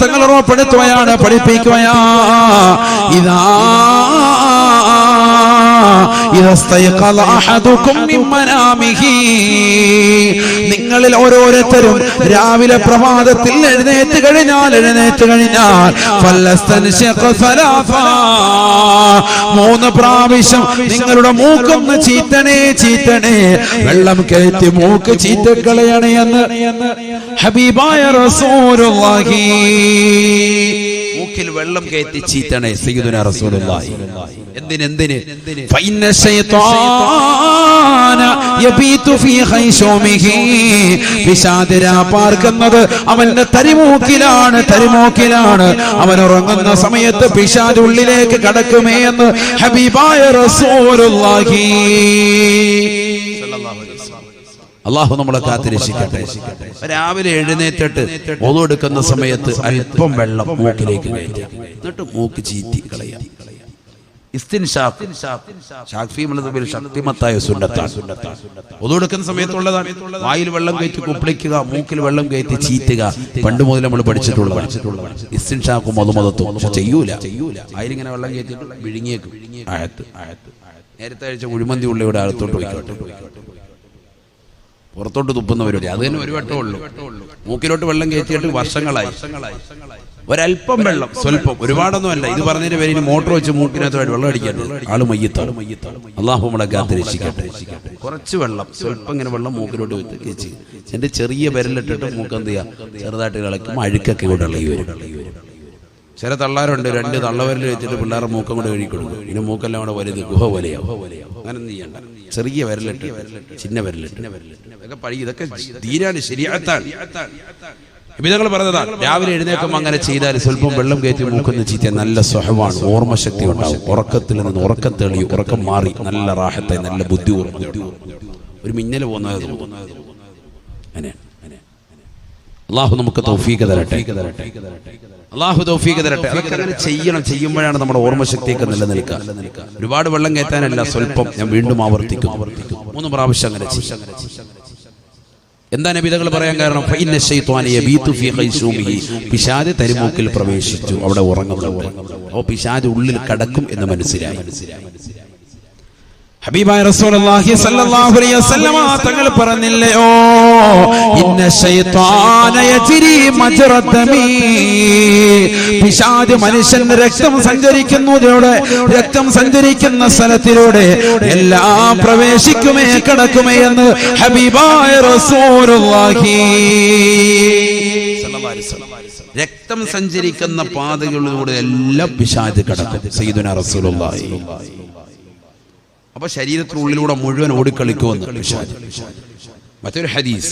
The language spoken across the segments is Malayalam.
തങ്ങൾ ഉറപ്പെടുത്തുകയാണ് പഠിപ്പിക്കുകയാ ഇതാ നിങ്ങളിൽ ഓരോരുത്തരും രാവിലെ പ്രഭാതത്തിൽ എഴുന്നേറ്റ് കഴിഞ്ഞാൽ എഴുന്നേറ്റ് കഴിഞ്ഞാൽ മൂന്ന് പ്രാവശ്യം നിങ്ങളുടെ മൂക്കൊന്ന് ചീത്തണേ ചീത്തണേ. വെള്ളം കയറ്റി മൂക്ക് ചീറ്റക്കളയണേ എന്ന് ഹബീബായ റസൂലുള്ളാഹി. മൂക്കിൽ വെള്ളം കയറ്റി ചീത്തണേ സയ്യിദുന റസൂലുള്ളാഹി. എന്തിന് എന്തിന്? ഫൈന ശൈത്താന യബീതു ഫീ ഖൈശൂമിഹി. വിഷാദര പാർക്കുന്നത് അവന്റെ തരിമൂക്കിലാണ് തരിമൂക്കിലാണ് അവൻ ഉറങ്ങുന്ന സമയത്ത് പിശാച് ഉള്ളിലേക്ക് കടക്കുമേ എന്ന് ഹബീബായ റസൂലുള്ളാഹി. അള്ളാഹു നമ്മളെ കാത്തിരക്ഷിക്കട്ടെ. രാവിലെ എഴുന്നേറ്റിട്ട് ഒതെടുക്കുന്ന സമയത്ത് അല്പം വെള്ളം മൂക്കിലേക്ക് കയറ്റി. എന്നിട്ട് മൂക്ക് ചീറ്റി കളയാം. സമയത്തുള്ളതാണ്. വായിൽ വെള്ളം കയറ്റി കുപ്പിളിക്കുക മൂക്കിൽ വെള്ളം കയറ്റി ചീറ്റുക. പണ്ട് മുതൽ നമ്മൾ പഠിച്ചിട്ടുള്ളതാണ്. ഇസ്തിൻഷാക്കും മധുമതത്തും പക്ഷെ ചെയ്യൂല. അതിലിങ്ങനെ വെള്ളം കയറ്റിട്ട് വിഴുങ്ങിയേക്കും. അഴത്ത് നേരത്തെ അഴിച്ച കുഴിമന്തി ഉള്ളിയുടെ അകത്തോട്ട് പോയിക്കോട്ടെ പുറത്തോട്ട് തുപ്പുന്നവരും അത് തന്നെ ഒരു വട്ടമേ ഉള്ളൂ. മൂക്കിലോട്ട് വെള്ളം കയറ്റിയിട്ട് വർഷങ്ങളായി. ഒരല്പം വെള്ളം സ്വല്പം. ഒരുപാടൊന്നും അല്ല ഇത് പറഞ്ഞതിന്റെ പേര് ഇനി മോട്ടോർ വെച്ച് മൂക്കിനകത്തായിട്ട് വെള്ളം അടിക്കാൻ ആൾ മയ്യത്താണ് അള്ളാഹു നമ്മളെ കാത്ത് രക്ഷിക്കട്ടെ കുറച്ച് വെള്ളം സ്വല്പം ഇങ്ങനെ വെള്ളം മൂക്കിലോട്ട് വെച്ച് കയറ്റി. എന്റെ ചെറിയ വിരലിട്ടിട്ട് മൂക്ക് എന്ത് ചെയ്യാം? ചെറുതായിട്ട് കളക്കുമ്പോൾ അഴുക്കൊക്കെ ഇവിടെ ഈ വരും. ചില തള്ളാരുണ്ട് രണ്ട് തള്ളവരിൽ വെച്ചിട്ട് പിള്ളേരെ മൂക്കം കൂടെ കഴിക്കൊടുക്കും കൊടുക്കും ഇതിന് മൂക്കെല്ലാം കൂടെ വലുത് ഗുഹ പോലെയാവും. അങ്ങനെ ചെയ്യണ്ട. ചെറിയ വിരലിട്ട് ചിന്ന വിരലിട്ട്. ഇതൊക്കെ പഴി ഇതൊക്കെ തീരാണ് പറഞ്ഞതാ രാവിലെ എഴുന്നേക്കുമ്പോൾ അങ്ങനെ ചെയ്താൽ സ്വല്പം വെള്ളം കയറ്റി മൂക്കുന്ന ചീത്ത നല്ല സ്വഹമാണ് ഓർമ്മശക്തി ഉണ്ടാവും. ഉറക്കത്തിൽ നിന്ന് ഉറക്കം തെളി ഉറക്കം മാറി. നല്ല റാഹത്തായി നല്ല ബുദ്ധി ഒരു മിന്നൽ പോകുന്നത് തോന്നുന്നത് അങ്ങനെ. അള്ളാഹു നമുക്ക് തൗഫീഖ് തരട്ടെ. അള്ളാഹു തൗഫീഖ് തരട്ടെ. അതൊക്കെ അങ്ങനെ ചെയ്യണം ചെയ്യുമ്പോഴാണ് നമ്മുടെ ഓർമ്മശക്തിയൊക്കെ നിലനിൽക്കുക. ഒരുപാട് വെള്ളം കയറ്റാനല്ല സ്വല്പം ഞാൻ വീണ്ടും ആവർത്തിക്കും മൂന്ന് പ്രാവശ്യം അങ്ങനെ എന്താ നബിതകൾ പറയാൻ കാരണം? പിശാച് തരിമൂക്കിൽ പ്രവേശിച്ചു. അവിടെ ഉറങ്ങുന്നു അപ്പോൾ പിശാദ് ഉള്ളിൽ കടക്കും എന്ന് മനസ്സിലായി. ഹബീബായ റസൂലുള്ളാഹി അലൈഹി തങ്ങൾ പറഞ്ഞില്ലയോ ഇന്ന മനുഷ്യന്റെ രക്തം സഞ്ചരിക്കുന്നതിലൂടെ രക്തം സഞ്ചരിക്കുന്ന സ്ഥലത്തിലൂടെ എല്ലാം പ്രവേശിക്കുമേ കടക്കുമേ എന്ന് ഹബീബായ റസൂലുള്ളാഹി രക്തം സഞ്ചരിക്കുന്ന പാതകളിലൂടെ എല്ലാം പിശാച് കടക്കും. സയ്യിദുന റസൂലുള്ളാഹി. അപ്പൊ ശരീരത്തിനുള്ളിലൂടെ മുഴുവൻ ഓടിക്കളിക്കുമെന്ന് മറ്റൊരു ഹദീസ്.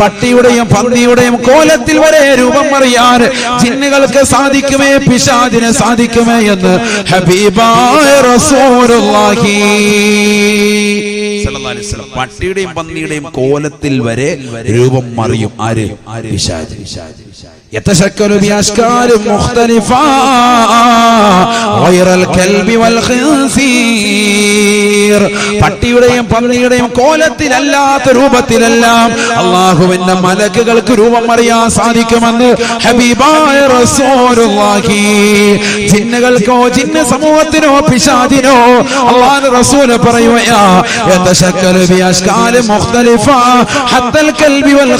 പട്ടിയുടെയും പന്നിയുടെയും കോലത്തിൽ വരെ രൂപം അറിയാൻ ജിന്നുകൾക്ക് സാധിക്കുമേ പിശാദിന് സാധിക്കുമേ എന്ന് ഹബീബായ റസൂലുള്ളാഹി. പട്ടിയുടെയും പന്നിയുടെയും കോലത്തിൽ വരെ രൂപം മറിയും ആര് പിശാച് يتشكل بأشكال مختلفة غير الكلب والخنزير കബീർ പട്ടിയുടെയും പന്നിയുടെയും കോലത്തിലല്ലാത്ത രൂപത്തിലെല്ലാം അള്ളാഹുവിന്റെ മലക്കുകൾക്ക് രൂപം അറിയാൻ സാധിക്കുമെന്ന് ഹബീബായ റസൂലുള്ളാഹി. ജിന്നുകൾക്കോ സമൂഹത്തിനോ പിശാദിനോ അള്ളാഹു റസൂൽ ഹത്തൽ കൽബി വൽ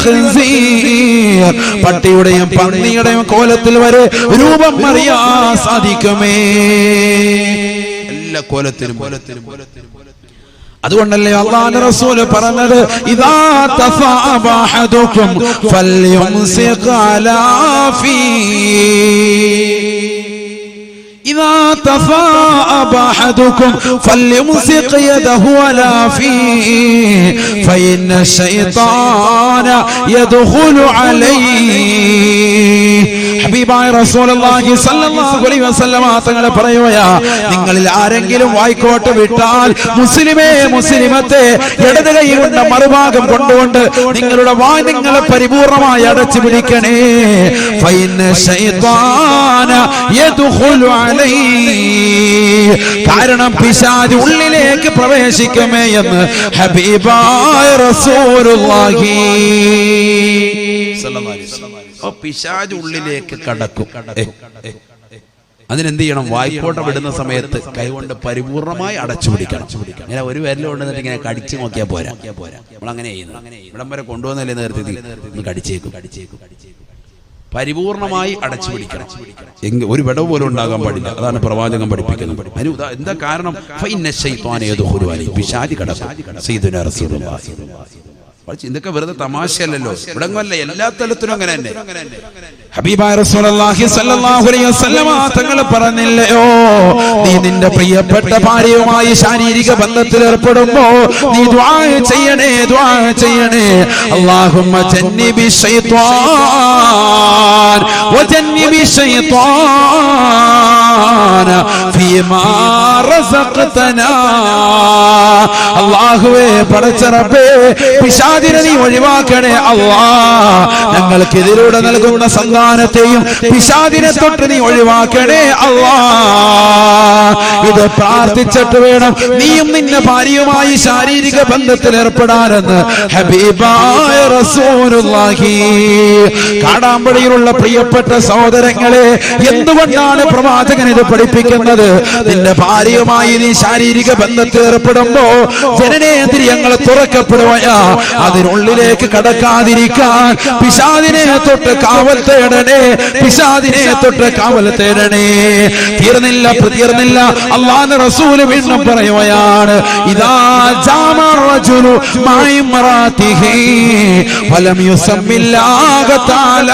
പട്ടിയുടെയും പന്നിയുടെയും കോലത്തിൽ വരെ രൂപം അറിയാൻ സാധിക്കുമേ. എല്ലാ കോലത്തിനും കോലത്തിനും കോലത്തിലും അതുകൊണ്ടല്ലേ അള്ളാഹുവിന്റെ റസൂൽ പറഞ്ഞത്? ഇദാ തഫഅബ അഹദുക്കും ഫൽയുംസിഖ് അലാ ഫീ. إذا تفاءب أحدكم فليمسك يده على فيه فإن الشيطان يدخل عليه ഹബീബായ റസൂലുള്ളാഹി സ്വല്ലല്ലാഹു അലൈഹി വസല്ലമ തങ്ങൾ പറയുകയാ നിങ്ങളിൽ ആരെങ്കിലും വായിക്കോട്ട് വിട്ടാൽ മുസ്ലിമേ മുസ്ലിമത്തെ ഇടത് കൈ കൊണ്ട് മറുഭാഗം കൊണ്ടുകൊണ്ട് നിങ്ങളുടെ വായ് നിങ്ങളെ പരിപൂർണമായി അടച്ചു പിടിക്കണേ ഫൈന ശൈത്താന യദ്ഖുലു അലൈഹി അലൈഹി കാരണം പിശാജ് ഉള്ളിലേക്ക് പ്രവേശിക്കുമേ എന്ന് ഹബീബായ റസൂലുള്ളാഹി. പിശാജ് ഉള്ളിലേക്ക് കടക്കും. അതിനെന്ത് ചെയ്യണം? വായ്പോട്ട വിടുന്ന സമയത്ത് കൈകൊണ്ട് പരിപൂർണമായി അടച്ചു പിടിക്കണം. ഇങ്ങനെ ഒരു വിരൽ കൊണ്ടുവന്നിട്ട് ഇങ്ങനെ കടിച്ചു നോക്കിയാൽ പോരാ. നമ്മൾ അങ്ങനെ ചെയ്യുന്നത്. ഇവിടം വരെ കൊണ്ടുവന്നല്ലേ നേരത്തെ കടിച്ചേക്കും കടിച്ചേക്കും കടിച്ചേക്കും. പരിപൂർണമായി അടച്ചു പിടിക്കണം. ഒരു വിടവ് പോലും ഉണ്ടാകാൻ പാടില്ല. അതാണ് പ്രവാചകം പഠിപ്പിക്കുന്നത്. അതിന് എന്താ കാരണം? കടക്കും. ഇതൊക്കെ വെറുതെ തമാശയല്ലല്ലോ. അല്ല എല്ലാ തലത്തിലും അങ്ങനെ തന്നെ. തങ്ങൾ പറഞ്ഞില്ലയോ നീ നിന്റെ പ്രിയപ്പെട്ട ഭാര്യയുമായി ശാരീരിക ബന്ധത്തിൽ ഏർപ്പെടുമ്പോ നീ ചെയ്യണേ ചെയ്യണേ. അല്ലാഹുമ്മ അള്ളാഹുവേ പടച്ചറപ്പേ വജന്നിബി പിശാചിനെ നീ ഒഴിവാക്കണേ അള്ളാ. ഞങ്ങൾക്ക് എതിരൂടെ നൽകുന്ന സന്താനത്തെയും പിശാദിനെ തൊട്ട് നീ ഒഴിവാക്കണേ അള്ളാ. ഇത് പ്രാർത്ഥിച്ചിട്ട് വേണം നീയും നിന്റെ ഭാര്യയുമായി ശാരീരിക ബന്ധത്തിൽ ഏർപ്പെടാനെന്ന്. ഹബീബായ റസൂലുള്ളാഹി. കാടാമ്പടിയിലുള്ള പ്രിയപ്പെട്ട സഹോദരങ്ങളെ എന്തുകൊണ്ടാണ് പ്രവാചകൻ ഇത് പഠിപ്പിക്കുന്നത്? നിന്റെ ഭാര്യയുമായി നീ ശാരീരിക ബന്ധത്തിൽ ഏർപ്പെടുമ്പോ ജനനേന്ദ്രിയങ്ങൾ തുറക്കപ്പെടുകയാ അതിനുള്ളിലേക്ക് കടക്കാതിരിക്കാൻ പിശാദിനെ തൊട്ട് കാവൽ തേടണേ പിശാദിനെ തൊട്ട് കാവൽ തേടണേ. തീർന്നില്ല തീർന്നില്ല അള്ളാഹ് റസൂൽ വീണ്ടും പറയുകയാണ് ഇതാ മായി മറാതിഹി ഫലം യുസമ്മില്ലാഹ തആല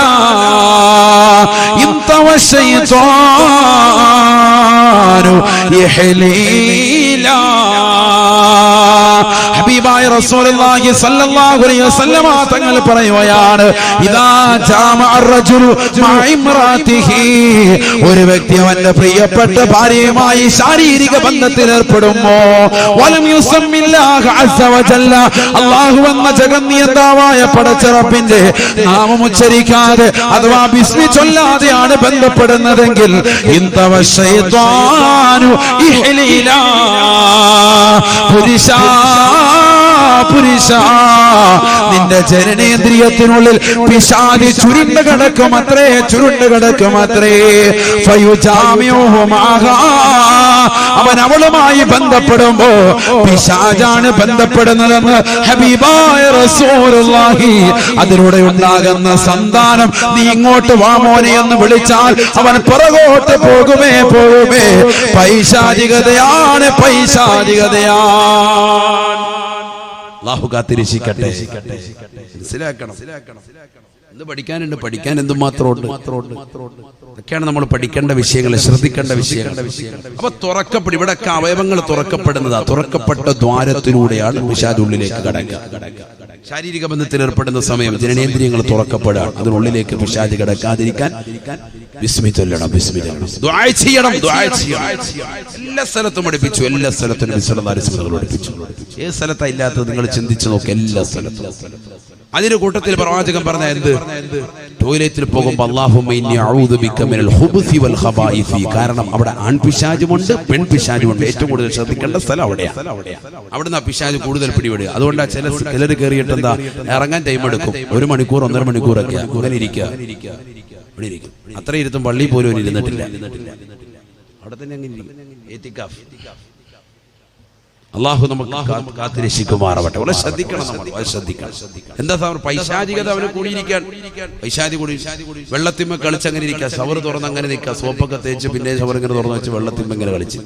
ഇൻതവ ശൈത്വാനു യഹ്ലീലാ ഹബീബായ റസൂലുള്ളാഹി സ്വല്ലല്ലാഹു അലൈഹി വസല്ലമ തങ്ങൾ പറയുകയാണ് ഇദാ ജാമഅ റജുലു ഇംറാതിഹി ഒരു വ്യക്തി അവന്റെ പ്രിയപ്പെട്ട ഭാര്യയുമായി ശാരീരിക ബന്ധത്തിൽ ഏർപ്പെടുമോ? വലം യുസമ്മില്ലാഹ അസ്സ വജല്ല. അല്ലാഹു എന്ന ജഗന്നിയന്താവായ പടച്ചറപ്പിന്റെ നാമം ഉച്ചരിക്കാതെ അഥവാ ബിസ്മി ചൊല്ലാതെയാണ് ബന്ധപ്പെടുന്നതെങ്കിൽ ഇന്തവ ശൈത്വാനു ഇഹ്ലീലാ. പുരുഷ പുരുഷ നിന്റെ ജനനേന്ദ്രിയത്തിനുള്ളിൽ പിശാദി ചുരുണ്ട് കിടക്കും അത്രേ ചുരുണ്ട് കിടക്കും അത്രേ അവൻ അവളുമായി ബന്ധപ്പെടുമ്പോ പിശാജാണ് ബന്ധപ്പെടുന്നതെന്ന് ഹബീബായ റസൂലുള്ളാഹി അതിലൂടെ ഉണ്ടാകുന്ന സന്താനം. നീ ഇങ്ങോട്ട് വാമോനെ എന്ന് വിളിച്ചാൽ അവൻ പുറകോട്ട് പോകുമേ പോകുമേ. പൈശാചികതയാണ് പൈശാചികതയാണ്. അള്ളാഹു കാത്തിരിക്കട്ടെ. മനസ്സിലാക്കണം. എന്ത് പഠിക്കാനുണ്ട്? പഠിക്കാൻ എന്തുമാത്രമുണ്ട്? ഇതൊക്കെയാണ് നമ്മൾ പഠിക്കേണ്ട വിഷയങ്ങൾ ശ്രദ്ധിക്കേണ്ട വിഷയങ്ങൾ. അപ്പൊ തുറക്കപ്പെടും. ഇവിടെയൊക്കെ അവയവങ്ങൾ തുറക്കപ്പെടുന്നതാ. തുറക്കപ്പെട്ട ദ്വാരത്തിലൂടെയാണ് പിശാച് ഉള്ളിലേക്ക് കടക്കുക. ശാരീരിക ബന്ധത്തിൽ ഏർപ്പെടുന്ന സമയം ജനനേന്ദ്രിയങ്ങൾ തുറക്കപ്പെടാൻ അതിനുള്ളിലേക്ക് പിശാചി കിടക്കാതിരിക്കാൻ വിസ്മി ചൊല്ലണം ചെയ്യണം എല്ലാ സ്ഥലത്തും പഠിപ്പിച്ചു എല്ലാ സ്ഥലത്തും പഠിപ്പിച്ചു. ഏത് സ്ഥലത്താ ഇല്ലാത്തത് നിങ്ങൾ ചിന്തിച്ചു നോക്ക് എല്ലാ സ്ഥലത്തും. അതിന്റെ കൂട്ടത്തിൽ പ്രവാചകൻ പറഞ്ഞ എന്ത്? ടോയ്ലറ്റിൽ പോകുമ്പോൾ കാരണം അവിടെ ആൺപിശാചുമുണ്ട് പെൺപിശാചുമുണ്ട്. ഏറ്റവും കൂടുതൽ ശ്രദ്ധിക്കേണ്ട സ്ഥലം അവിടെയാണ് അവിടുന്ന് ആ പിശാജ് കൂടുതൽ പിടിപെടുക. അതുകൊണ്ടാ ചില ചിലർ കയറിയിട്ട് എന്താ ഇറങ്ങാൻ ടൈം എടുക്കും. ഒരു മണിക്കൂർ ഒന്നര മണിക്കൂറൊക്കെ അങ്ങനെ ഇരിക്കുക. ഇവിടെ ഇരിക്കും. അത്ര ഇരുത്തും പള്ളി പോലും ഇരുന്നിട്ടില്ല. അവിടെ തന്നെ അങ്ങനെ. അള്ളാഹു നമുക്ക് കാ- കാത്തിരക്ഷിക്കുമാറാവട്ടെ. വളരെ ശ്രദ്ധിക്കണം നമ്മൾ വളരെ ശ്രദ്ധിക്കണം. എന്താ സാർ പൈശാചികത അവന് കൂടിയിരിക്കാൻ? പൈശാചി കൂടി വെള്ളത്തിമ്മ കളിച്ച് അങ്ങനെ ഇരിക്കുക സവർ തുറന്ന് അങ്ങനെ നിൽക്കുക സോപ്പൊക്കെ തേച്ച് പിന്നെ സവർ ഇങ്ങനെ തുറന്ന് വെച്ച് വെള്ളത്തിമ്മ ഇങ്ങനെ കളിച്ച്.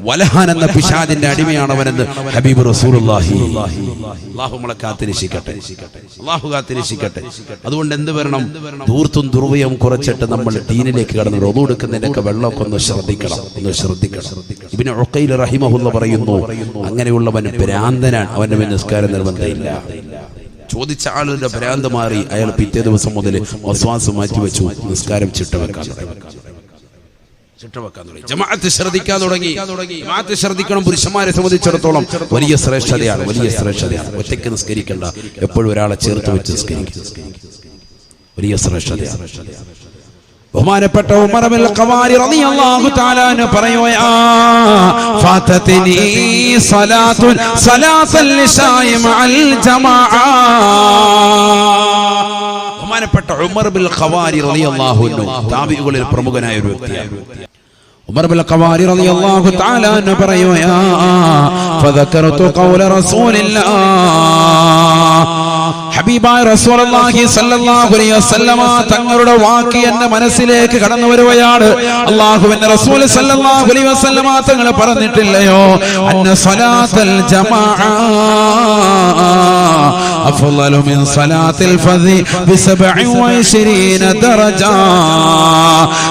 വലഹാൻ എന്ന പിശാദിന്റെ അടിമയാണ് അവനെന്ന് ഹബീബ് റസൂലുള്ളാഹി. അള്ളാഹു നമ്മളെ കാത്തിരക്ഷിക്കട്ടെ. അള്ളാഹു കാത്തിരക്ഷിക്കട്ടെ. അതുകൊണ്ട് എന്ത് വരണം? ദൂർത്തും ദുർവ്യവും കുറച്ചിട്ട് നമ്മൾ ദീനിലേക്ക് കടന്ന് റൊതു എടുക്കുന്നതിനൊക്കെ വെള്ളമൊക്കെ ഒന്ന് ശ്രദ്ധിക്കണം. ഒന്ന് ശ്രദ്ധിക്കണം. ഇബിന് ഒക്കയിൽ റഹിമഹുല്ല പറയുന്നു അങ്ങനെയുള്ളവൻ ഭ്രാന്തനാണ്. അവന്റെ മേൽ നിസ്കാരം നിർബന്ധമില്ല ചോദിച്ച ആളുടെ ഭ്രാന്ത് മാറി അയാൾ പിറ്റേ ദിവസം മുതൽ വസ്വാസം മാറ്റിവെച്ചു. നിസ്കാരം ചിട്ടവെക്കാൻ ജമാഅത്ത് ശ്രദ്ധിക്കാൻ തുടങ്ങി. ജമാഅത്ത് ശ്രദ്ധിക്കണം പുരുഷന്മാരെ സംബന്ധിച്ചിടത്തോളം വലിയ ശ്രേഷ്ഠതയാണ് വലിയ ശ്രേഷ്ഠതയാണ്. ഒറ്റയ്ക്ക് നിസ്കരിക്കേണ്ട. എപ്പോഴും ഒരാളെ ചേർത്ത് വെച്ച് നിസ്കരിക്കും വലിയ ശ്രേഷ്ഠതയാണ്. ബഹുമാനപ്പെട്ട ഉമർ ബിൻ ഖവാരി റളിയല്ലാഹു തആല പറയുകയാ ഫാതതിനി സലാത്തുൻ സലാത്തൽ ഇശാഇ മഅൽ ജമാഅ. ബഹുമാനപ്പെട്ട ഉമർ ബിൽ ഖവാരി റളിയല്ലാഹു അൻഹു താബിഈകളിൽ പ്രമുഖനായ ഒരു വ്യക്തിയാണ്. ഉമർ ബിൽ ഖവാരി റളിയല്ലാഹു തആല അൻഹു പറയുകയാ قول ഖൗല الله. ഹബീബായ റസൂലുള്ളാഹി സ്വല്ലല്ലാഹു അലൈഹി വസല്ലമ തങ്ങളുടെ വാക്ക് എന്റെ മനസ്സിലേക്ക് കടന്നു വരുകയാണ്. അല്ലാഹുവിന്റെ റസൂൽ സ്വല്ലല്ലാഹു അലൈഹി വസല്ലമ തങ്ങൾ പറഞ്ഞിട്ടില്ലയോ? അന്ന സ്വലാത്തൽ ജമാഅ അഫ്ളലു മിൻ സ്വലാത്തിൽ ഫദി ബി 27 ദറജ.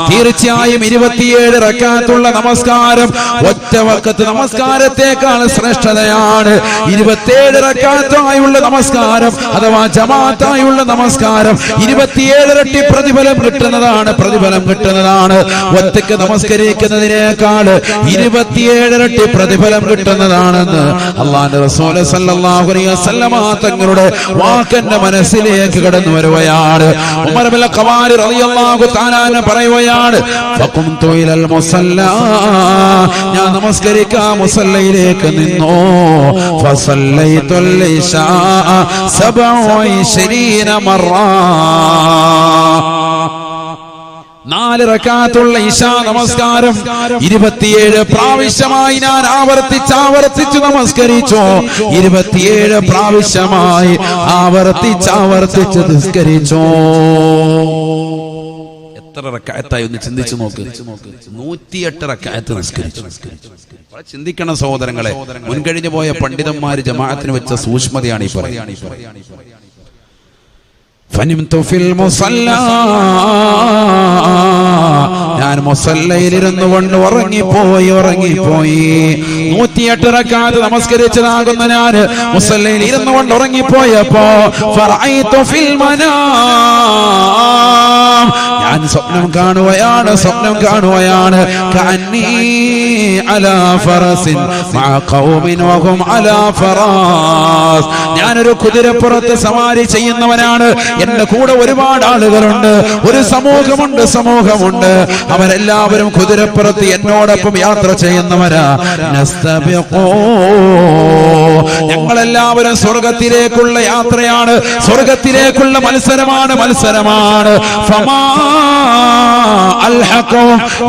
തീർച്ചയായും 27 റക്അത്തുള്ള നമസ്കാരം ഒറ്റ വഖത്ത് നമസ്കാരത്തെക്കാൾ ശ്രേഷ്ഠതയാണ്. ഇരുപത്തിയേഴ് റക്കാത്തായുള്ള നമസ്കാരം അഥവാ ജമാഅത്തായുള്ള നമസ്കാരം. 27 ഇരട്ടി പ്രതിഫലം കിട്ടുന്നതാണ് പ്രതിഫലം കിട്ടുന്നതാണ്. ഒറ്റയ്ക്ക് നമസ്കരിക്കുന്നതിനേക്കാൾ 27 ഇരട്ടി പ്രതിഫലം കിട്ടുന്നതാണെന്ന് അള്ളാന്റെ റസൂൽ സല്ലല്ലാഹു അലൈഹി വസല്ലമ തങ്ങളുടെ വാക്കെന്റെ മനസ്സിലേക്ക് കടന്നു വരുകയാണ്. ഉമർ ബിൻ ഖവാരി റളിയല്ലാഹു തആല പറയുകയാണ് ഫഖുംതു ഞാൻ നമസ്കരിക്കാം മുസല്ലയിലേക്ക് ഫസല്ലൈതുൽ ഇശാ 27 മറ നാല് റക്കാത്തുള്ള ഇശാ നമസ്കാരം. ഇരുപത്തിയേഴ് പ്രാവശ്യമായി ഞാൻ ആവർത്തിച്ച് ആവർത്തിച്ച് നമസ്കരിച്ചു. ഇരുപത്തിയേഴ് പ്രാവശ്യമായി ആവർത്തിച്ച് ആവർത്തിച്ച് നിസ്കരിച്ചു. എത്ര റക്കായത്തായി ഒന്ന് ചിന്തിച്ചു നോക്ക്. നൂറ്റിയെട്ട് റക്കായത്ത് നിസ്കരിച്ചു. ചിന്തിക്കണം സഹോദരങ്ങളെ. മുൻകഴിഞ്ഞു പോയ പണ്ഡിതന്മാര് ജമാഅത്തിന് വെച്ച സൂക്ഷ്മതയാണ് ഈ പറയുന്നത്. ഫനിംതു ഫിൽ മുസല്ല ഞാൻ മുസല്ലയിലിരുന്നു കൊണ്ട് ഉറങ്ങിപ്പോയി ഉറങ്ങിപ്പോയി. നൂറ്റിയെട്ട് റക്കാത്ത് നമസ്കരിച്ചതാകുന്ന ഞാൻ. മുസല്ലയിൽ ഇരുന്നു കൊണ്ട് ഉറങ്ങിപ്പോയപ്പോ ഞാൻ സ്വപ്നം കാണുകയാണ് സ്വപ്നം കാണുകയാണ്. ഞാനൊരു കുതിരപ്പുറത്ത് സവാരി ചെയ്യുന്നവനാണ്. എന്റെ കൂടെ ഒരുപാട് ആളുകളുണ്ട്. ഒരു സമൂഹമുണ്ട് സമൂഹമുണ്ട്. അവരെല്ലാവരും കുതിരപ്പുറത്ത് എന്നോടൊപ്പം യാത്ര ചെയ്യുന്നവരാ. ഞങ്ങളെല്ലാവരും സ്വർഗത്തിലേക്കുള്ള യാത്രയാണ്. സ്വർഗത്തിലേക്കുള്ള മത്സരമാണ് മത്സരമാണ്.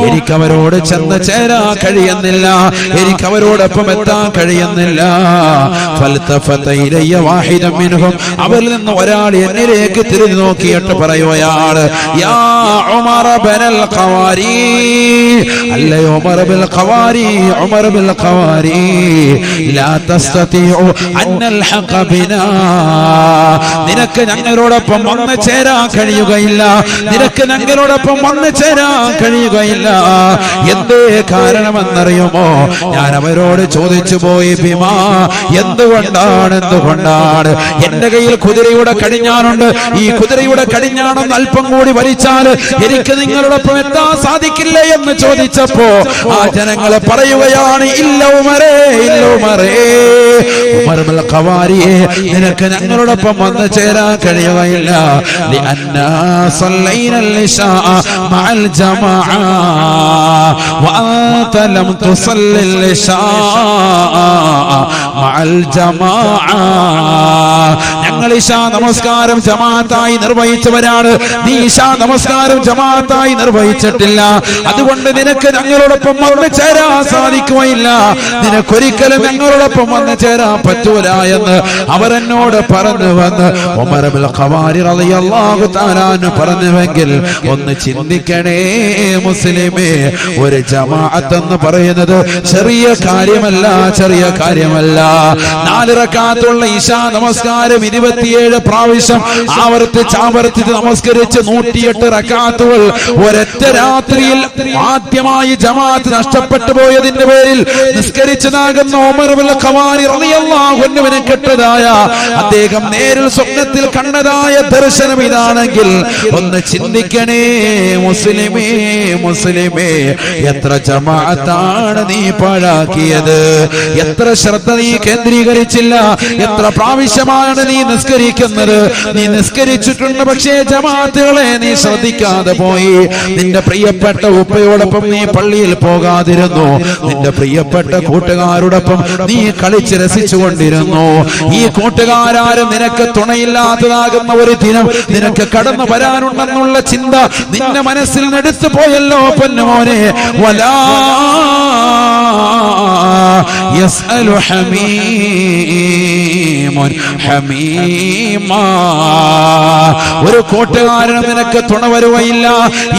എനിക്ക് അവരോട് ചെന്ന് ചേരാൻ കഴിയുന്നില്ല. എനിക്ക് അവരോടൊപ്പം എത്താൻ കഴിയുന്നില്ല. അവരിൽ നിന്ന് ഒരാൾ എന്നിലേക്ക് തിരിഞ്ഞു നോക്കിയിട്ട് പറയുകയാണ് അല്ലയോ നിനക്ക് ഞങ്ങളോടൊപ്പം വന്ന് ചേരാൻ കഴിയുകയില്ല. നിനക്ക് ഞങ്ങളോടൊപ്പം വന്ന് ചേരാൻ കഴിയുകയില്ല. എന്തേ കാരണമെന്നറിയുമോ? ഞാൻ അവരോട് ചോദിച്ചു പോയി ഭീമാ എന്തുകൊണ്ടാണ് എന്തുകൊണ്ടാണ്? എന്റെ കയ്യിൽ കുതിരയുടെ കടിഞ്ഞാനുണ്ട് ഈ കുതിരയുടെ കടിഞ്ഞാണെന്ന് അല്പം കൂടി വലിച്ചാൽ എനിക്ക് നിങ്ങളോടൊപ്പം എത്താൻ സാധിക്കില്ല എന്ന് ചോദിച്ചപ്പോ ആ ജനങ്ങൾ പറയുകയാണ് ഇല്ല ഉമരേ ഇല്ല ഉമരേ ഉമർ ബിൻ ഖവാരിയെ നിനക്ക് ഞങ്ങളോടൊപ്പം വന്ന് ചേരാൻ കഴിയുകയില്ല لأننا صلينا العشاء مع الجماعة وأنت لم تصل العشاء مع الجماعة ഞങ്ങൾ ഇശാ നമസ്കാരം ജമാഅത്തായി നിർവഹിച്ചവരാണ്. നീ ഇശാ നമസ്കാരം ജമാഅത്തായി നിർവഹിച്ചിട്ടില്ല. അതുകൊണ്ട് നിനക്ക് ഞങ്ങളോടൊപ്പം വന്ന് ചേരാൻ സാധിക്കുകയില്ല. നിനക്കൊരിക്കലും ഞങ്ങളോടൊപ്പം വന്ന് ചേരാൻ പറ്റൂല എന്ന് അവരെന്നോട് പറഞ്ഞു വന്ന്. പറഞ്ഞുവെങ്കിൽ ഒന്ന് ചിന്തിക്കണേ മുസ്ലിമേ ഒരു ജമാഅത്ത് എന്ന് പറയുന്നത് ചെറിയ കാര്യമല്ല ചെറിയ കാര്യമല്ല. നാലിറക്കാത്തുള്ള ഇശാ നമസ്കാരം ഇരുപത്തിയേഴ് പ്രാവശ്യം ആവർത്തിച്ച് ആവർത്തിച്ച് നമസ്കരിച്ച് നൂറ്റിയെട്ട് റക്കാത്തുകൾ ഒരൊറ്റ രാത്രിയിൽ ആദ്യമായി ജമാഅത്ത് നഷ്ടപ്പെട്ടു പോയതിന്റെ പേരിൽ നിസ്കരിച്ചതാകുന്ന അൻഹുവിനെ കെട്ടതായ അദ്ദേഹം നേരിൽ സ്വപ്നത്തിൽ കണ്ടതായ ദർശനം ഇതാണെങ്കിൽ ഒന്ന് ചിന്തിക്കണേ മുസ്ലിമേ മുസ്ലിമേ എത്ര ജമാഅത്താണ് നീ പാഴാക്കിയത്? എത്ര ശ്രദ്ധ നീ കേന്ദ്രീകരിച്ചില്ല? എത്ര പ്രാവശ്യമാണ് നീ നിസ്കരിക്കുന്നത്? നീ നിസ്കരിച്ചിട്ടുണ്ട് പക്ഷേ ജമാഅത്തുകളെ നീ ശ്രദ്ധിക്കാതെ പോയി. നിന്റെ പ്രിയപ്പെട്ട ഉപ്പയോടൊപ്പം നീ പള്ളിയിൽ പോകാതിരുന്നു. നിന്റെ പ്രിയപ്പെട്ട കൂട്ടുകാരോടൊപ്പം നീ കളിച്ച് രസിച്ചുകൊണ്ടിരുന്നു. ഈ കൂട്ടുകാരും നിനക്ക് തുണയില്ലാത്തതാകുന്ന ഒരു ദിനം നിനക്ക് കടന്നു വരാനുണ്ടെന്നുള്ള ചിന്ത നിന്റെ മനസ്സിൽ നിന്ന് എടുത്തു പോയല്ലോ പൊന്നുമോനെ. വലാ യസ്അലു حميم ഹമീമാ ഒരു കൂട്ടുകാരനും നിനക്ക് തുണ വരുവയില്ല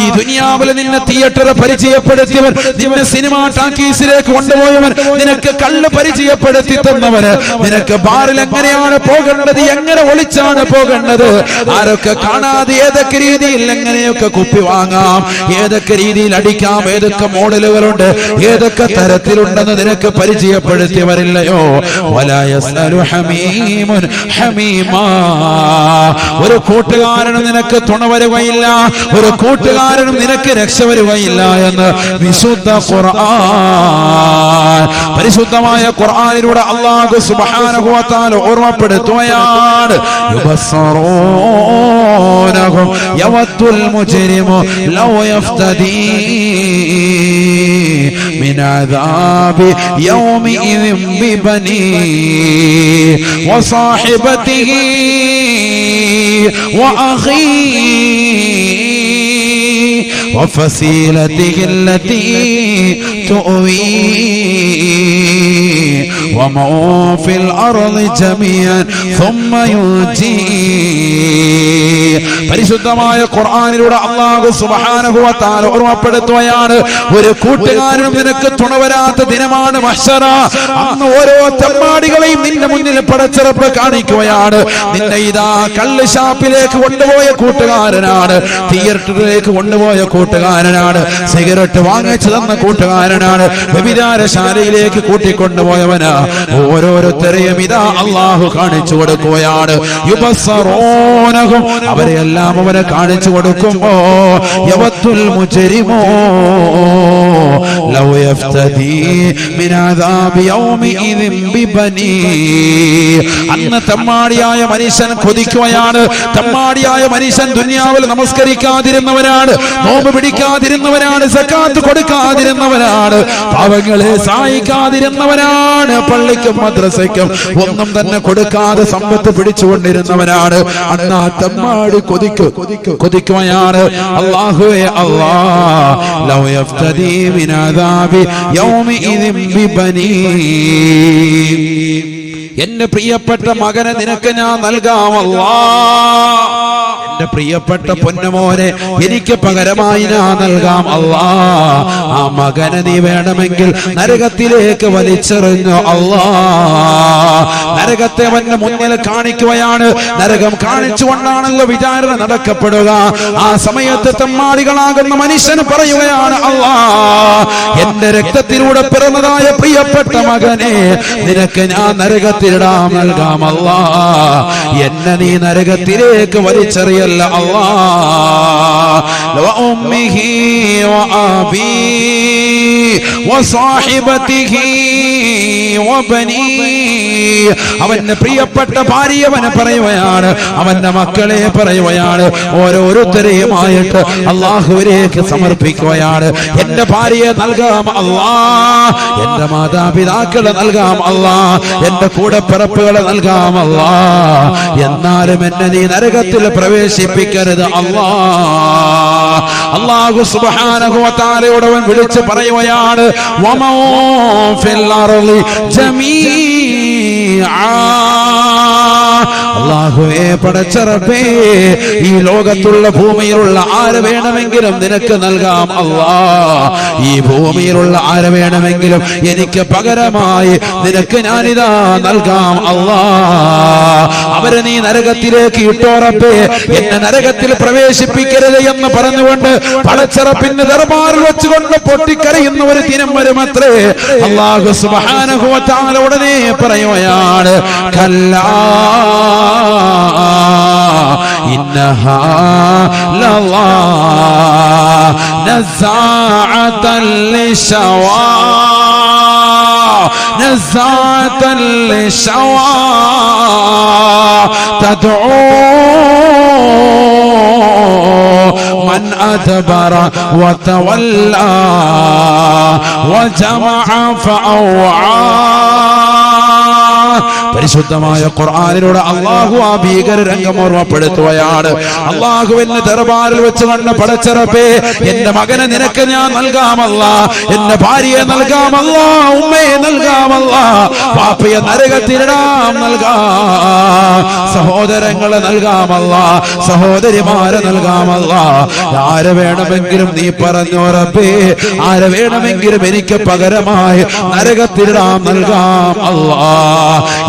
ഈ ദുനിയാവിൽ നിന്നെ തിയേറ്റർ പരിചയപ്പെടുത്തിയവർ നിന്നെ സിനിമ ടാക്കീസിലേക്ക് കൊണ്ടുപോയവർ നിനക്ക് കള്ള് പരിചയപ്പെടുത്തി തന്നവര്. നിനക്ക് ബാറിൽ എങ്ങനെയാണ് പോകേണ്ടത്? എങ്ങനെ ഒളിച്ചാണ് പോകേണ്ടത്? ആരൊക്കെ കാണാതെ ഏതൊക്കെ രീതിയിൽ എങ്ങനെയൊക്കെ കുപ്പി വാങ്ങാം? ഏതൊക്കെ രീതിയിൽ അടിക്കാം? ഏതൊക്കെ മോഡലുകളുണ്ട്? ഏതൊക്കെ തരത്തിലുണ്ടെന്ന് നിനക്ക് പരിചയപ്പെടുത്തിയവരില്ലയോ? ഒരു കൂട്ടുകാരനും നിനക്ക് തുണ വരുകയില്ല. ഒരു കൂട്ടുകാരനും നിനക്ക് രക്ഷ വരുകയില്ല എന്ന് വിശുദ്ധ ഖുർആൻ പരിശുദ്ധമായ ഖുർആനിലൂടെ അള്ളാഹു സുബ്ഹാനഹു വ തആല ഓർമ്മപ്പെടുത്തുകയാണ്. യുബസ്സറൂനഹും യവത്തുൽ ലൗ യഫ്തദീ മിൻ يومئذ ببنيه وصاحبته وأخيه وفصيلته التي تؤويه ومن في الأرض جميعا ثم ينجيه പരിശുദ്ധമായ ഖുർആനിലൂടെ അള്ളാഹു സുബ്ഹാനഹു വ തആല ഓർമ്മപ്പെടുത്തുകയാണ് ഒരു കൂട്ടുകാരനും നിനക്ക് തുണ വരാത്ത ദിനമാണ് മഹ്ശറ അന്ന് ഓരോ തെമ്മാടികളെയും നിന്റെ മുന്നിൽ പടച്ചിറപ്പ് കാണിക്കുകയാണ് നിന്നെ ഇതാ കള്ള് ഷാപ്പിലേക്ക് കൊണ്ടുപോയ കൂട്ടുകാരനാണ് തിയേറ്ററിലേക്ക് കൊണ്ടുപോയ കൂട്ടുകാരനാണ്. സിഗരറ്റ് വാങ്ങിച്ചു തന്ന കൂട്ടുകാരനാണ്. വ്യഭിചാരശാലയിലേക്ക് കൂട്ടിക്കൊണ്ടുപോയവന് ഓരോരുത്തരെയും ഇതാ അള്ളാഹു കാണിച്ചു കൊടുക്കുകയാണ്. യുവസറോനകും അവരെല്ലാം അവനെ കാണിച്ചു കൊടുക്കുമ്പോ യവത്തുൽ മുജരിമോ ലൗ യഫ്തദി മിൻ അദാബി യൗമിഇദിൻ ബിബനി അന്ന് തമ്മാടിയായ മനുഷ്യൻ കൊതിക്കുകയാണ്. തമ്മാടിയായ മനുഷ്യൻ ദുനിയാവിൽ നമസ്കരിക്കാതിരുന്നവനാണ്. നോമ്പ് പിടിക്കാതിരുന്നവനാണ്. സക്കാത്ത് കൊടുക്കാതിരുന്നവനാണ്. പാവങ്ങളെ സഹായിക്കാതിരുന്നവനാണ്. പള്ളിക്കും മദ്രസയ്ക്കും ഒന്നും തന്നെ കൊടുക്കാതെ സമ്പത്ത് പിടിച്ചുകൊണ്ടിരുന്നവനാണ്. അന്ന് ആ തമ്മാടി കൊതിക്കു കൊതിക്കുകയാണ്. അള്ളാഹുവേ അല്ലാ ലൗ യഫ്തദി മിൻ അദാബി യൗമിഇദിൻ ബിബനീ എന്റെ പ്രിയപ്പെട്ട മകനെ നിനക്ക് ഞാൻ നൽകാമല്ലാ. എന്റെ പ്രിയപ്പെട്ട പൊന്നമോനെ എനിക്ക് പകരമായി ഞാൻ നൽകാം അല്ലാ. ആ മകനെ നീ വേണമെങ്കിൽ നരകത്തിലേക്ക് വലിച്ചെറിഞ്ഞു അല്ലാ. നരകത്തെ അവന്റെ മുന്നിൽ കാണിക്കുകയാണ്. നരകം കാണിച്ചുകൊണ്ടാണല്ലോ വിചാരണ നടക്കപ്പെടുക. ആ സമയത്ത് തെമ്മാടികളാകുന്ന മനുഷ്യൻ പറയുകയാണ് അല്ലാ എന്റെ രക്തത്തിലൂടെ പിറന്നതായ പ്രിയപ്പെട്ട മകനെ നിനക്ക് ഞാൻ നരകത്തിലിടാം നൽകാമല്ല എന്നെ നീ നരകത്തിലേക്ക് വലിച്ചെറിയല്ല അല്ലാ وأمه وأبيه وصاحبته وبنيه അവന്റെ പ്രിയപ്പെട്ട ഭാര്യ അവനെ പറയുകയാണ് അവന്റെ മക്കളെ പറയുകയാണ് ഓരോരുത്തരെയുമായിട്ട് അള്ളാഹുവിലേക്ക് സമർപ്പിക്കുകയാണ് എന്റെ ഭാര്യയെ നൽകാം അല്ലാ എന്റെ മാതാപിതാക്കളെ നൽകാം അല്ലാ എന്റെ കൂടെപ്പിറപ്പുകളെ നൽകാം അല്ലാ എന്നാലും എന്നെ നീ നരകത്തിൽ പ്രവേശിപ്പിക്കരുത് അല്ലാ അള്ളാഹു അവൻ വിളിച്ച് പറയുകയാണ് വമോ ഫിൽ അർളി ജമീഅ അള്ളാഹുവേ പടച്ചറപ്പേ ഈ ലോകത്തുള്ള ഭൂമിയിലുള്ള ആര് വേണമെങ്കിലും നിനക്ക് നൽകാം അള്ളാ. ഈ ഭൂമിയിലുള്ള ആര് വേണമെങ്കിലും എനിക്ക് പകരമായി നിനക്ക് ഞാനിതാ നൽകാം അള്ളാ. അവരെ നീ നരകത്തിലേക്ക് ഇട്ടോറപ്പേ എന്നെ നരകത്തിൽ പ്രവേശിപ്പിക്കരുത് എന്ന് പറഞ്ഞുകൊണ്ട് പടച്ചറപ്പിന്റെ ദർബാറിൽ വെച്ചുകൊണ്ട് പൊട്ടിക്കരയുന്ന ഒരു ദിനം വരുമത്രേ. അള്ളാഹു സുബാനുഭവത്താൽ ഉടനെ പറയുകയാണ് കല്ലാ إنها لظى نزاعة للشوى نزاعة للشوى تدعو من أدبر وتولى وجمع فأوعى. പരിശുദ്ധമായ ഖുർആാനിലൂടെ അള്ളാഹു ആ ഭീകര രംഗം ഓർമ്മപ്പെടുത്തുകയാണ്. അള്ളാഹുവിന്റെ ദർബാറിൽ വെച്ച് കണ്ട പടച്ചിറപ്പേ എന്റെ മകനെ നിനക്ക് ഞാൻ നൽകാമല്ല. എന്റെ ഭാര്യയെ നൽകാമല്ല. ഉമ്മയെ നൽകാമല്ല. പാപ്പയെ നരകത്തിരിടാം നൽകാം. സഹോദരങ്ങളെ നൽകാമല്ല. സഹോദരിമാരെ നൽകാമല്ല. ആരെ വേണമെങ്കിലും നീ പറഞ്ഞു റബ്ബേ? ആരെ വേണമെങ്കിലും എനിക്ക് പകരമായി നരകത്തിരിടാം നൽകാം അല്ലാ.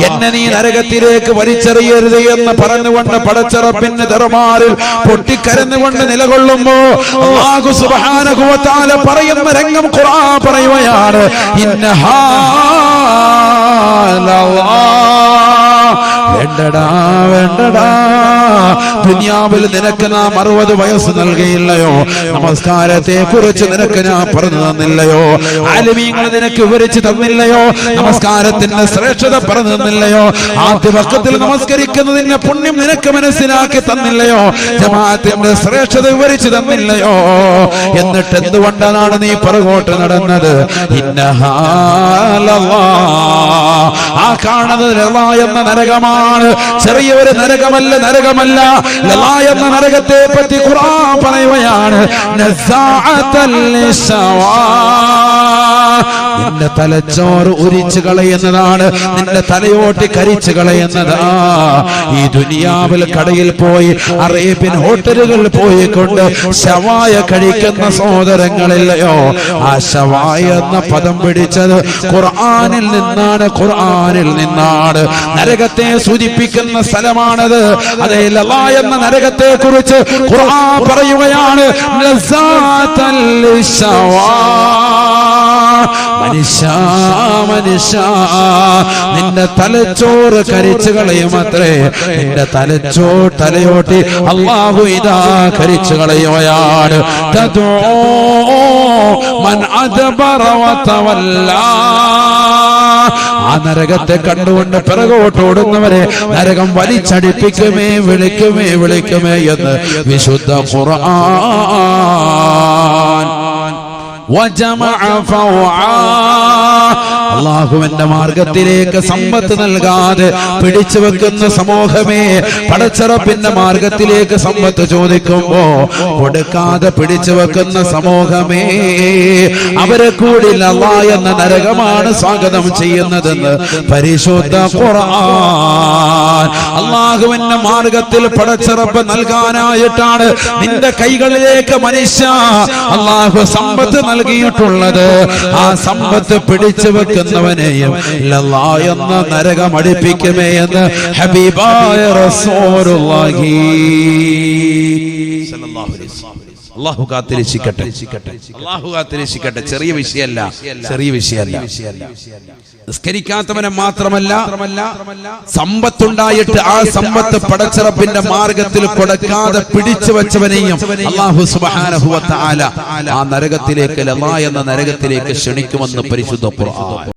എന്നെ നീ നരകത്തിലേക്ക് വലിച്ചെറിയരുത് എന്ന് പറഞ്ഞുകൊണ്ട് പടച്ചറപ്പിന്റെ ദർമാറിൽ പൊട്ടിക്കരന്നുകൊണ്ട് നിലകൊള്ളുമ്പോ അള്ളാഹു തആല പറയുന്ന രംഗം ഖുർആൻ പറയുകയാണ്. ഇന്നഹാ. വേണ്ടടാ വേണ്ടടാ. ദുനിയാവിൽ നിനക്ക് നാം അറുപത് വയസ്സ് നൽകിയില്ലയോ? നമസ്കാരത്തെ കുറിച്ച് നിനക്ക് ഞാൻ പറഞ്ഞു തന്നില്ലയോ? ആലുമീങ്ങൾ നിനക്ക് വിവരിച്ചു തന്നില്ലയോ? നമസ്കാരത്തിന്റെ ശ്രേഷ്ഠത പറഞ്ഞു തന്നില്ലയോ? ആദ്യ പക്കത്തിൽ നമസ്കരിക്കുന്നതിന്റെ പുണ്യം നിനക്ക് മനസ്സിലാക്കി തന്നില്ലയോ? ജമാഅത്തിന്റെ ശ്രേഷ്ഠത വിവരിച്ചു തന്നില്ലയോ? എന്നിട്ട് എന്തുകൊണ്ടാണ് നീ പുറകോട്ട് നടന്നത്. ആ കാണുന്നത് എന്ന നരകമാണ്. ചെറിയൊരു നരകമല്ല നരകമല്ല എന്ന നരകത്തെ പറ്റി ഖുർആൻ പറയുകയാണ് നസാഅത്തൽ ലിശവാ. നിന്റെ തലച്ചോറ് ഉരിച്ചു കളയുന്നതാണ്. നിന്റെ തലയോട്ടി കരിച്ചു കളയുന്നതാ. ഈ ദുനിയാവിൽ കടയിൽ പോയി അറേബ്യൻ ഹോട്ടലുകളിൽ പോയിക്കൊണ്ട് ശവായ കഴിക്കുന്ന സഹോദരങ്ങളില്ലയോ? ആ ശവായ എന്ന പദം പിടിച്ചത് ഖുർആാനിൽ നിന്നാണ് ഖുർആാനിൽ നിന്നാണ്. നരകത്തെ സൂചിപ്പിക്കുന്ന സ്ഥലമാണത്. അതേ ലലാ എന്ന നരകത്തെ കുറിച്ച് ഖുർആൻ പറയുകയാണ് ലിശവാ. മനുഷ്യ മനുഷ്യ നിന്റെ തലച്ചോറ് കരിച്ചു കളയും അത്രേ നിന്റെ തലച്ചോ തലയോട്ടി അള്ളാഹു ഇതാ കരിച്ചു വതവല്ലാ. ആ നരകത്തെ കണ്ടുകൊണ്ട് പിറകോട്ട് ഓടുന്നവരെ നരകം വലിച്ചടിപ്പിക്കുമേ വിളിക്കുമേ വിളിക്കുമേ എന്ന് വിശുദ്ധ ഖുർആൻ. അള്ളാഹുവിന്റെ മാർഗത്തിലേക്ക് സമ്പത്ത് നൽകാതെ പിടിച്ചു വെക്കുന്ന സമൂഹമേ പടച്ചറപ്പിന്റെ മാർഗത്തിലേക്ക് സമ്പത്ത് ചോദിക്കുമ്പോ കൊടുക്കാതെ പിടിച്ചു വെക്കുന്ന സമൂഹമേ അവരെ കൂടി ലല്ലാ എന്ന നരകമാണ് സ്വാഗതം ചെയ്യുന്നതെന്ന് പരിശുദ്ധ അള്ളാഹുവിന്റെ മാർഗത്തിൽ പടച്ചിറപ്പ് നൽകാനായിട്ടാണ് നിന്റെ കൈകളിലേക്ക് മനുഷ്യ അള്ളാഹു സമ്പത്ത് നൽകിയിട്ടുള്ളത്. ആ സമ്പത്ത് പിടിച്ചു വെക്കുന്നവനെയും എന്ന നരകം അടിപ്പിക്കുമേ എന്ന് ഹബീബായ റസൂലുള്ളാഹി. അള്ളാഹു കാത്തിരക്ഷിക്കട്ടെ. അള്ളാഹു കാത്തിരക്ഷിക്കട്ടെ. ചെറിയ വിഷയല്ല ചെറിയ വിഷയല്ല നിസ്കരിക്കാത്തവനെ മാത്രമല്ല സമ്പത്തുണ്ടായിട്ട് ആ സമ്പത്ത് പടച്ചിറപ്പിന്റെ മാർഗത്തിൽ കൊടുക്കാതെ പിടിച്ചു വെച്ചവനെയും അള്ളാഹു സുബ്ഹാനഹു ആല ആ നരകത്തിലേക്ക് ലമാ എന്ന നരകത്തിലേക്ക് ക്ഷണിക്കുമെന്ന് പരിശുദ്ധ